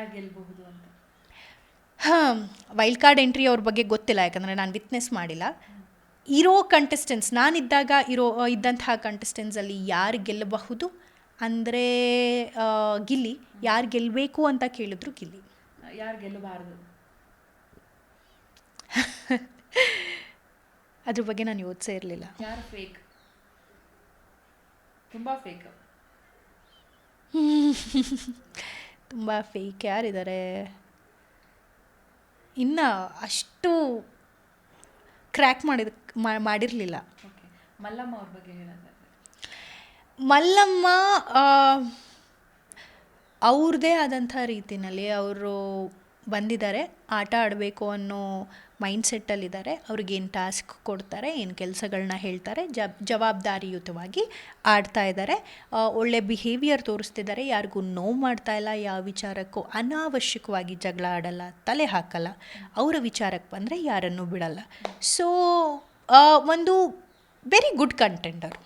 ಯಾರು ಗೆಲ್ಲಬಹುದು ಅಂತ? ಹಾಂ ವೈಲ್ಡ್ ಕಾರ್ಡ್ ಎಂಟ್ರಿ ಅವ್ರ ಬಗ್ಗೆ ಗೊತ್ತಿಲ್ಲ ಯಾಕಂದರೆ ನಾನು ವಿಟ್ನೆಸ್ ಮಾಡಿಲ್ಲ. ಇರೋ ಕಂಟೆಸ್ಟೆನ್ಸ್ ನಾನಿದ್ದಾಗ ಇರೋ ಇದ್ದಂತಹ ಕಂಟೆಸ್ಟೆನ್ಸಲ್ಲಿ ಯಾರು ಗೆಲ್ಲಬಹುದು ಅಂದರೆ ಗಿಲ್ಲಿ. ಯಾರು ಗೆಲ್ಲಬೇಕು ಅಂತ ಕೇಳಿದ್ರು ಗಿಲ್ಲಿ. ಯಾರು ಗೆಲ್ಲಬಾರದು? ಅದ್ರ ಬಗ್ಗೆ ನಾನು ಯೋಚಿಸೇ ಇರಲಿಲ್ಲ. ಯಾರು ಫೇಕ್ ತುಂಬಾ ಫೇಕ್ ತುಂಬ ಫೇಕ್ ಯಾರಿದ್ದಾರೆ? ಇನ್ನು ಅಷ್ಟು ಕ್ರ್ಯಾಕ್ ಮಾಡಿದ ಮಾಡಿರಲಿಲ್ಲ. ಮಲ್ಲಮ್ಮ ಅವ್ರ ಬಗ್ಗೆ ಹೇಳೋದಾದ್ರೆ? ಮಲ್ಲಮ್ಮ ಅವ್ರದ್ದೇ ಆದಂಥ ರೀತಿಯಲ್ಲಿ ಅವರು ಬಂದಿದ್ದಾರೆ. ಆಟ ಆಡಬೇಕು ಅನ್ನೋ ಮೈಂಡ್ಸೆಟ್ಟಲ್ಲಿದ್ದಾರೆ ಅವ್ರಿಗೇನು ಟಾಸ್ಕ್ ಕೊಡ್ತಾರೆ, ಏನು ಕೆಲಸಗಳನ್ನ ಹೇಳ್ತಾರೆ ಜವಾಬ್ದಾರಿಯುತವಾಗಿ ಆಡ್ತಾ ಇದ್ದಾರೆ. ಒಳ್ಳೆ ಬಿಹೇವಿಯರ್ ತೋರಿಸ್ತಿದ್ದಾರೆ. ಯಾರಿಗೂ ನೋವು ಮಾಡ್ತಾ ಇಲ್ಲ, ಯಾವ ವಿಚಾರಕ್ಕೂ ಅನಾವಶ್ಯಕವಾಗಿ ಜಗಳ ಆಡಲ್ಲ, ತಲೆ ಹಾಕಲ್ಲ. ಅವರ ವಿಚಾರಕ್ಕೆ ಬಂದರೆ ಯಾರನ್ನೂ ಬಿಡಲ್ಲ. ಸೊ ಒಂದು ವೆರಿ ಗುಡ್ ಕಂಟೆಂಡರು